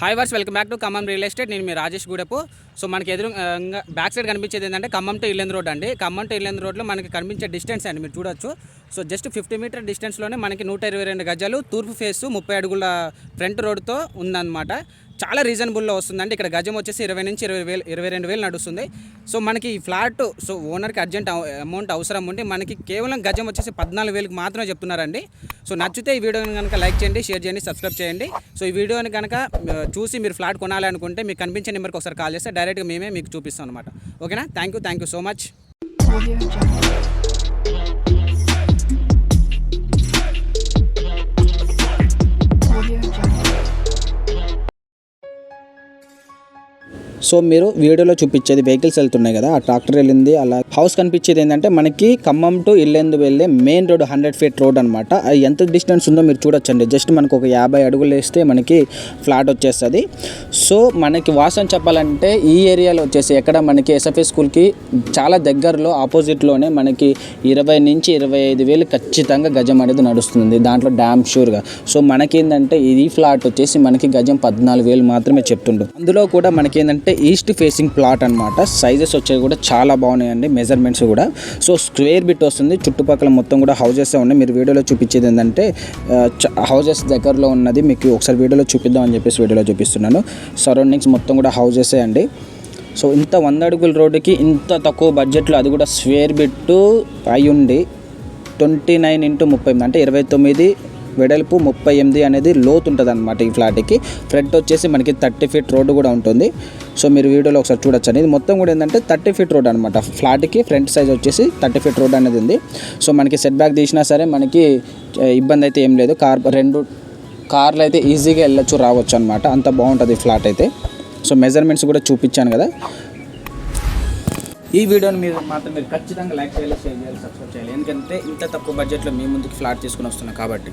Hi verse welcome back to Khammam real estate నేను మీ Rajesh Gudepu. So మనకి ఎదురు ఇంకా బ్యాక్ సైడ్ కనిపించేది ఏంటంటే ఖమ్మం టు ఇల్లెందు రోడ్ అండి. ఖమ్మం టు ఇల్లెందు రోడ్లో మనకి కనిపించే డిస్టెన్స్ అండి మీరు చూడొచ్చు. సో జస్ట్ ఫిఫ్టీ మీటర్ డిస్టెన్స్లోనే మనకి నూట ఇరవై రెండు గజాలు తూర్పు ఫేస్ ముప్పై అడుగుల ఫ్రంట్ రోడ్తో ఉందన్నమాట. చాలా రీజనబుల్లో వస్తుందండి ఇక్కడ గజం వచ్చేసి ఇరవై నుంచి ఇరవై వేలు ఇరవై రెండు వేలు నడుస్తుంది. సో మనకి ఈ ఫ్లాట్ సో ఓనర్కి అర్జెంట్ అమౌంట్ అవసరం ఉంటే మనకి కేవలం గజం వచ్చేసి పద్నాలుగు వేలకు మాత్రమే చెప్తున్నారండి. సో నచ్చితే ఈ వీడియోని కనుక లైక్ చేయండి షేర్ చేయండి సబ్స్క్రైబ్ చేయండి. సో ఈ వీడియోని కనుక చూసి మీరు ఫ్లాట్ కొనాలనుకుంటే మీకు కనిపించే నెంబర్కి ఒకసారి కాల్ చేస్తే డైరెక్ట్గా మేమే మీకు చూపిస్తాం అనమాట ఓకేనా? Thank you thank you so much so మీరు వీడియోలో చూపించేది వెహికల్స్ వెళ్తున్నాయి కదా ఆ ట్రాక్టర్ వెళ్ళింది అలా హౌస్ కనిపించేది ఏంటంటే మనకి ఖమ్మం టు ఇల్లెందు వెళ్ళే main road hundred feet road అనమాట అది ఎంత డిస్టెన్స్ ఉందో మీరు చూడొచ్చండి. జస్ట్ మనకు ఒక యాభై అడుగులు వేస్తే మనకి ఫ్లాట్ వచ్చేస్తుంది. సో మనకి వాసన చెప్పాలంటే ఈ ఏరియాలో వచ్చేసి ఎక్కడ మనకి ఎస్ఎఫ్ఏ స్కూల్కి చాలా దగ్గరలో ఆపోజిట్లోనే మనకి ఇరవై నుంచి ఇరవై ఐదు వేలు ఖచ్చితంగా గజం అనేది నడుస్తుంది. దాంట్లో డ్యామ్ షూర్గా సో మనకేంటంటే ఈ ఫ్లాట్ వచ్చేసి మనకి గజం పద్నాలుగు వేలు మాత్రమే చెప్తుండ్రు అందులో కూడా మనకేంటంటే ఈస్ట్ ఫేసింగ్ ప్లాట్ అనమాట సైజెస్ వచ్చేవి కూడా చాలా బాగున్నాయండి మెజర్మెంట్స్ కూడా. సో స్క్వేర్ బిట్ వస్తుంది చుట్టుపక్కల మొత్తం కూడా హౌజెస్ ఉన్నాయి. మీరు వీడియోలో చూపించేది ఏంటంటే హౌజెస్ దగ్గరలో ఉన్నది. మీకు ఒకసారి వీడియోలో చూపిద్దాం అని చెప్పేసి వీడియోలో చూపిస్తున్నాను. సరౌండింగ్స్ మొత్తం కూడా హౌజెసే అండి. సో ఇంత వంద అడుగుల రోడ్డుకి ఇంత తక్కువ బడ్జెట్లో అది కూడా స్క్వేర్ బిట్టు అయి ఉండి ట్వంటీ నైన్ ఇంటూ ముప్పై ఎనిమిది అంటే ఇరవై తొమ్మిది వెడల్పు ముప్పై ఎనిమిది అనేది లోతు ఉంటుంది అనమాట ఈ ఫ్లాట్కి. ఫ్రంట్ వచ్చేసి మనకి థర్టీ ఫీట్ రోడ్డు కూడా ఉంటుంది. సో మీరు వీడియోలో ఒకసారి చూడొచ్చు అనేది. మొత్తం కూడా ఏంటంటే థర్టీ ఫీట్ రోడ్ అనమాట ఫ్లాట్కి ఫ్రంట్ సైజ్ వచ్చేసి థర్టీ ఫీట్ రోడ్ అనేది ఉంది. సో మనకి సెట్ బ్యాక్ తీసినా సరే మనకి ఇబ్బంది అయితే ఏం లేదు. కార్ రెండు కార్లు అయితే ఈజీగా వెళ్ళొచ్చు రావచ్చు అనమాట అంత బాగుంటుంది ఫ్లాట్ అయితే. సో మెజర్మెంట్స్ కూడా చూపించాను కదా. ఈ వీడియోని మీరు మాత్రం మీరు ఖచ్చితంగా లైక్ చేయాలి షేర్ చేయాలి సబ్స్క్రైబ్ చేయాలి. ఎందుకంటే ఇంత తక్కువ బడ్జెట్లో మీ ముందుకు ఫ్లాట్ తీసుకుని వస్తున్నాం కాబట్టి.